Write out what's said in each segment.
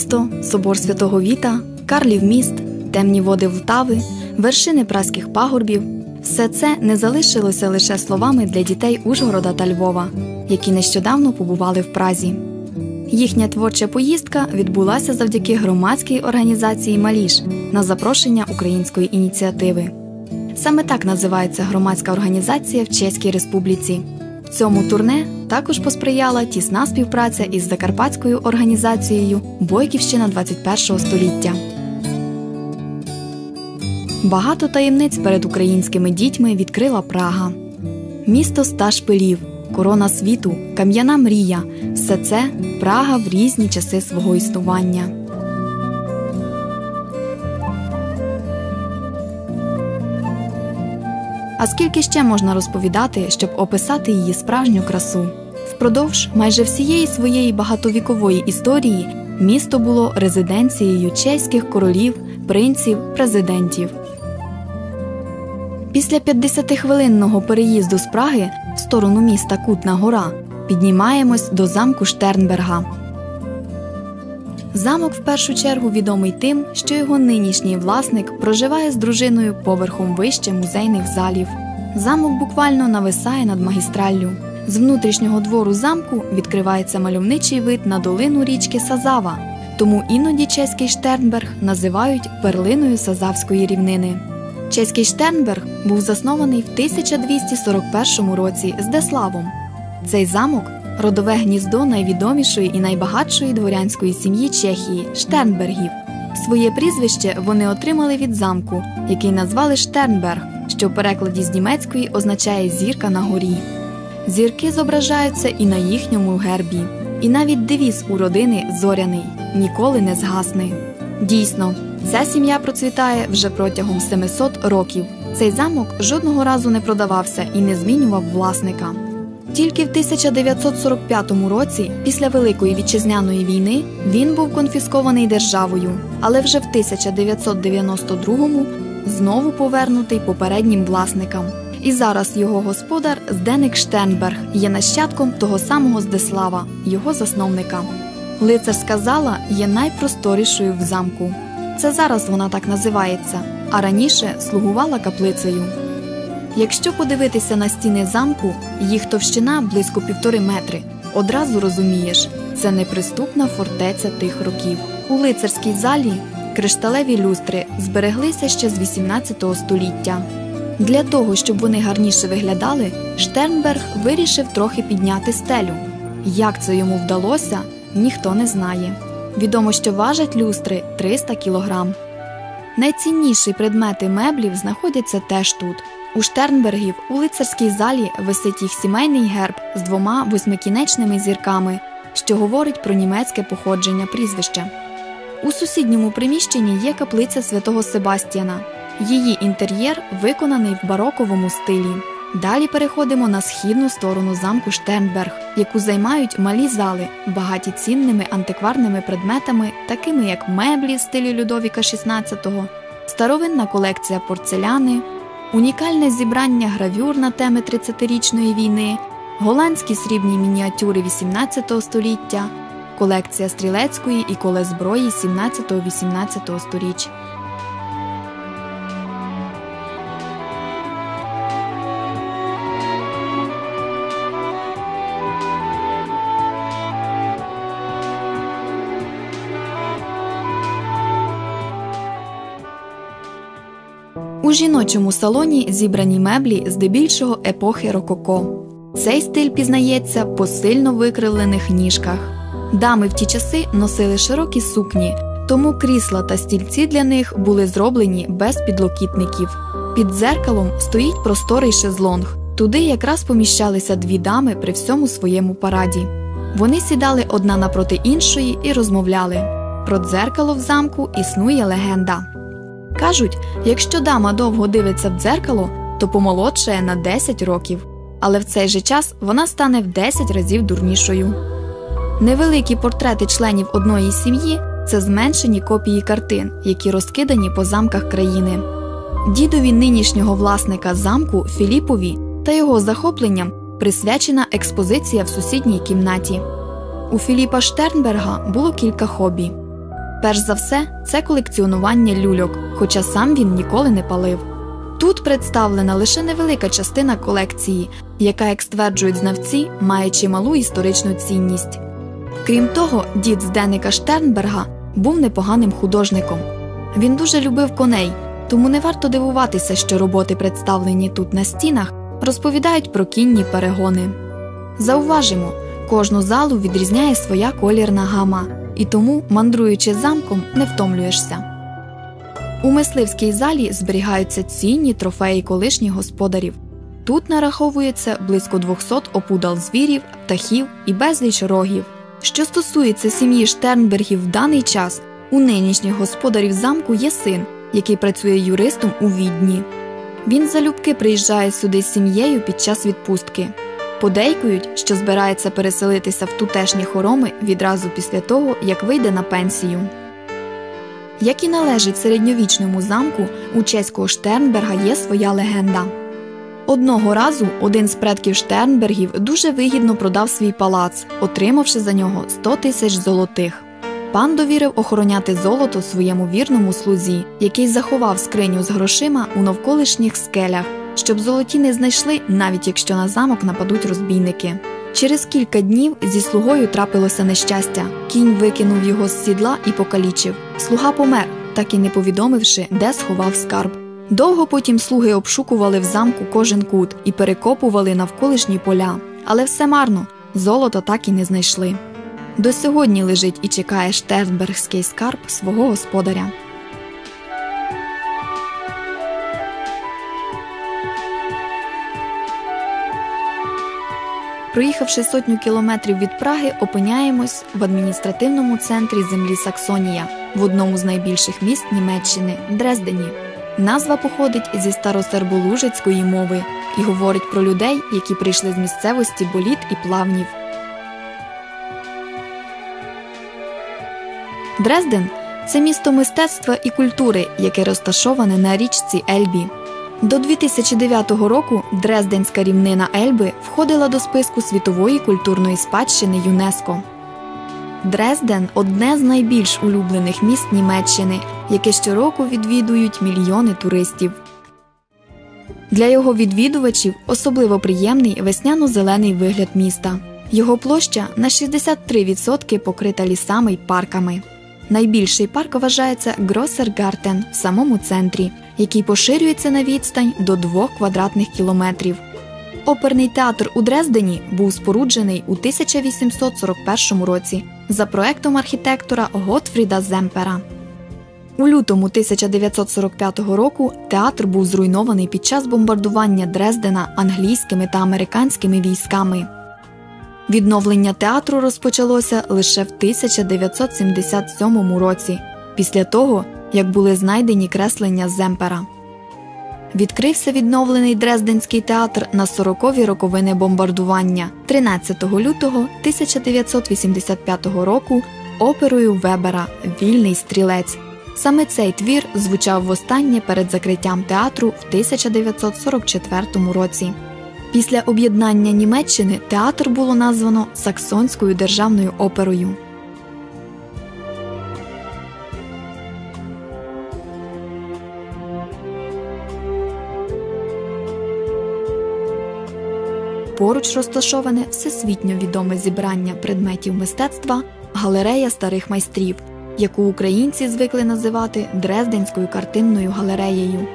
Місто, собор святого Віта, Карлів міст, темні води Влтави, вершини праських пагорбів все це не залишилося лише словами для дітей Ужгорода та Львова, які нещодавно побували в Празі. Їхня творча поїздка відбулася завдяки громадській організації Маліш на запрошення української ініціативи. Саме так називається громадська організація в Чеській Республіці. Цьому турне також посприяла тісна співпраця із закарпатською організацією Бойківщина 21 століття. Багато таємниць перед українськими дітьми відкрила Прага. Місто ста шпилів, корона світу, кам'яна мрія все це Прага в різні часи свого існування. А скільки ще можна розповідати, щоб описати її справжню красу? Впродовж майже всієї своєї багатовікової історії місто було резиденцією чеських королів, принців, президентів. Після 50-хвилинного переїзду з Праги в сторону міста Кутна Гора піднімаємось до замку Штернберга. Замок в першу чергу відомий тим, що його нинішній власник проживає з дружиною поверхом вище музейних залів. Замок буквально нависає над магістраллю. З внутрішнього двору замку відкривається мальовничий вид на долину річки Сазава, тому іноді чеський Штернберг називають перлиною Сазавської рівнини. Чеський Штернберг був заснований в 1241 році з Деславом. Цей замок родове гніздо найвідомішої і найбагатшої дворянської сім'ї Чехії Штернбергів. Своє прізвище вони отримали від замку, який назвали Штернберг, що в перекладі з німецької означає зірка на горі. Зірки зображаються і на їхньому гербі, і навіть девіз у родини зоряний ніколи не згасне. Дійсно, ця сім'я процвітає вже протягом 700 років. Цей замок жодного разу не продавався і не змінював власника. Тільки в 1945 році, після Великої вітчизняної війни, він був конфіскований державою, але вже в 1992-му знову повернутий попереднім власникам. І зараз його господар Зденик Штенберг є нащадком того самого Здеслава, його засновника. Лицарська зала є найпросторішою в замку. Це зараз вона так називається, а раніше слугувала каплицею. Якщо подивитися на стіни замку, їх товщина близько півтори метри, одразу розумієш, це неприступна фортеця тих років. У лицарській залі кришталеві люстри збереглися ще з 18 століття. Для того, щоб вони гарніше виглядали, Штернберг вирішив трохи підняти стелю. Як це йому вдалося, ніхто не знає. Відомо, що важать люстри 300 кілограм. Найцінніші предмети меблів знаходяться теж тут. У Штернбергів у лицарській залі висить їх сімейний герб з двома восьмикінечними зірками, що говорить про німецьке походження прізвища. У сусідньому приміщенні є каплиця святого Себастьяна. Її інтер'єр виконаний в бароковому стилі. Далі переходимо на східну сторону замку Штернберг, яку займають малі зали, багаті цінними антикварними предметами, такими як меблі в стилі Людовіка XVI, старовинна колекція порцеляни, унікальне зібрання гравюр на теми 30-річної війни, голландські срібні мініатюри XVIII століття, колекція стрілецької і колезброї 17-18 сторіч. У жіночому салоні зібрані меблі здебільшого епохи Рококо. Цей стиль пізнається по сильно викривлених ніжках. Дами в ті часи носили широкі сукні, тому крісла та стільці для них були зроблені без підлокітників. Під дзеркалом стоїть просторий шезлонг. Туди якраз поміщалися дві дами при всьому своєму параді. Вони сідали одна напроти іншої і розмовляли. Про дзеркало в замку існує легенда. Кажуть, якщо дама довго дивиться в дзеркало, то помолодшає на 10 років, але в цей же час вона стане в 10 разів дурнішою. Невеликі портрети членів одної сім'ї це зменшені копії картин, які розкидані по замках країни. Дідові нинішнього власника замку Філіпові та його захопленням присвячена експозиція в сусідній кімнаті. У Філіпа Штернберга було кілька хобі. Перш за все, це колекціонування люльок, хоча сам він ніколи не палив. Тут представлена лише невелика частина колекції, яка, як стверджують знавці, має чималу історичну цінність. Крім того, дід Зденика Штернберга був непоганим художником. Він дуже любив коней, тому не варто дивуватися, що роботи, представлені тут на стінах, розповідають про кінні перегони. Зауважимо, кожну залу відрізняє своя колірна гама, і тому, мандруючи замком, не втомлюєшся. У мисливській залі зберігаються цінні трофеї колишніх господарів. Тут нараховується близько 200 опудал звірів, птахів і безліч рогів. Що стосується сім'ї Штернбергів в даний час, у нинішніх господарів замку є син, який працює юристом у відні. Він залюбки приїжджає сюди з сім'єю під час відпустки. Подейкують, що збирається переселитися в тутешні хороми відразу після того, як вийде на пенсію. Як і належить середньовічному замку, у чеського Штернберга є своя легенда. Одного разу один з предків Штернбергів дуже вигідно продав свій палац, отримавши за нього 100 тисяч золотих. Пан довірив охороняти золото своєму вірному слузі, який заховав скриню з грошима у навколишніх скелях, щоб золоті не знайшли, навіть якщо на замок нападуть розбійники. Через кілька днів зі слугою трапилося нещастя. Кінь викинув його з сідла і покалічив. Слуга помер, так і не повідомивши, де сховав скарб. Довго потім слуги обшукували в замку кожен кут і перекопували навколишні поля, але все марно, золото так і не знайшли. До сьогодні лежить і чекає Штернбергський скарб свого господаря. Проїхавши сотню кілометрів від Праги, опиняємось в адміністративному центрі землі Саксонія в одному з найбільших міст Німеччини Дрездені. Назва походить зі старосерболужицької мови і говорить про людей, які прийшли з місцевості боліт і плавнів. Дрезден це місто мистецтва і культури, яке розташоване на річці Ельбі. До 2009 року Дрезденська рівнина Ельби входила до списку світової культурної спадщини ЮНЕСКО. Дрезден одне з найбільш улюблених міст Німеччини, яке щороку відвідують мільйони туристів. Для його відвідувачів особливо приємний весняно-зелений вигляд міста. Його площа на 63% покрита лісами й парками. Найбільший парк вважається Гросергартен в самому центрі, який поширюється на відстань до 2 квадратних кілометрів. Оперний театр у Дрездені був споруджений у 1841 році за проектом архітектора Готфріда Земпера. У лютому 1945 року театр був зруйнований під час бомбардування Дрездена англійськими та американськими військами. Відновлення театру розпочалося лише в 1977 році, після того як були знайдені креслення Земпера. Відкрився відновлений Дрезденський театр на 40-ві роковини бомбардування 13 лютого 1985 року оперою Вебера Вільний стрілець. Саме цей твір звучав востаннє перед закриттям театру в 1944 році. Після об'єднання Німеччини театр було названо Саксонською державною оперою. Поруч розташоване всесвітньо відоме зібрання предметів мистецтва галерея старих майстрів, яку українці звикли називати Дрезденською картинною галереєю.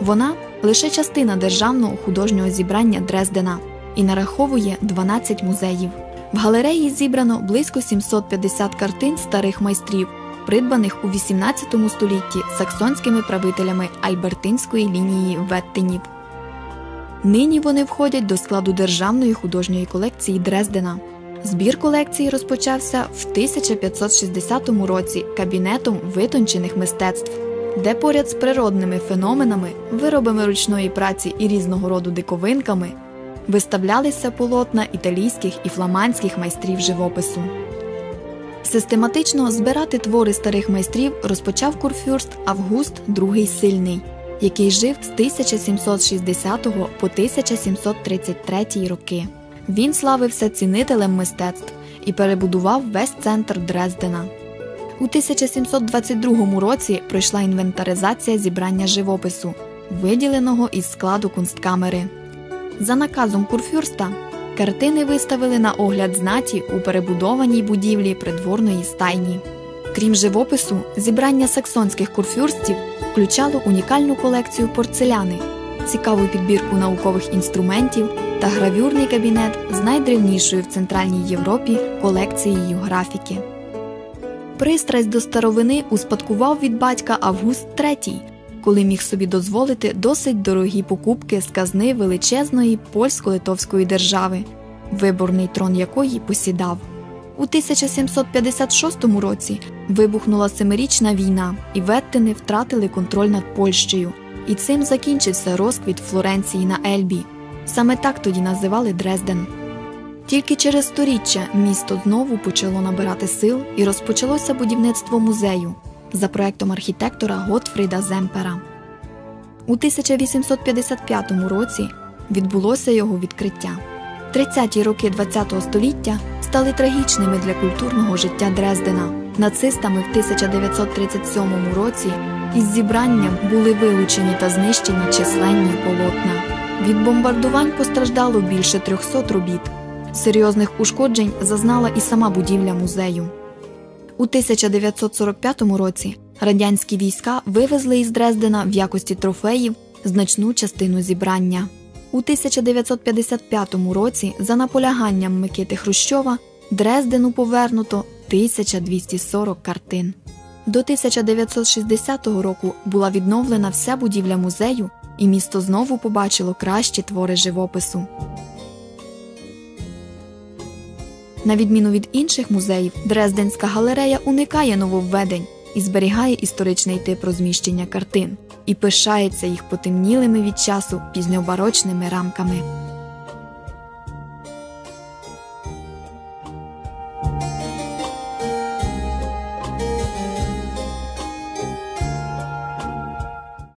Вона лише частина державного художнього зібрання Дрездена і нараховує 12 музеїв. В галереї зібрано близько 750 картин старих майстрів, придбаних у 18 столітті саксонськими правителями Альбертинської лінії Веттинів. Нині вони входять до складу державної художньої колекції Дрездена. Збір колекції розпочався в 1560 році кабінетом витончених мистецтв, де поряд з природними феноменами, виробами ручної праці і різного роду диковинками виставлялися полотна італійських і фламандських майстрів живопису. Систематично збирати твори старих майстрів розпочав курфюрст Август II Сильний який жив з 1760 по 1733 роки. Він славився цінителем мистецтв і перебудував весь центр Дрездена. У 1722 році пройшла інвентаризація зібрання живопису, виділеного із складу кунсткамери. За наказом Курфюрста картини виставили на огляд знаті у перебудованій будівлі придворної стайні. Крім живопису, зібрання саксонських курфюрстів включало унікальну колекцію порцеляни, цікаву підбірку наукових інструментів та гравюрний кабінет з найдревнішою в Центральній Європі колекцією графіки. Пристрасть до старовини успадкував від батька Август III, коли міг собі дозволити досить дорогі покупки з казни величезної польсько-литовської держави, виборний трон якої посідав. У 1756 році вибухнула семирічна війна, і Веттини втратили контроль над Польщею, і цим закінчився розквіт Флоренції на Ельбі. Саме так тоді називали Дрезден. Тільки через сторіччя місто знову почало набирати сил і розпочалося будівництво музею за проектом архітектора Готфріда Земпера. У 1855 році відбулося його відкриття. 30-ті роки ХХ століття стали трагічними для культурного життя Дрездена. Нацистами в 1937 році із зібранням були вилучені та знищені численні полотна. Від бомбардувань постраждало більше 300 робіт. Серйозних ушкоджень зазнала і сама будівля музею. У 1945 році радянські війська вивезли із Дрездена в якості трофеїв значну частину зібрання. У 1955 році, за наполяганням Микити Хрущова, Дрездену повернуто 1240 картин. До 1960 року була відновлена вся будівля музею, і місто знову побачило кращі твори живопису. На відміну від інших музеїв, Дрезденська галерея уникає нововведень і зберігає історичний тип розміщення картин і пишається їх потемнілими від часу пізньобарочними рамками.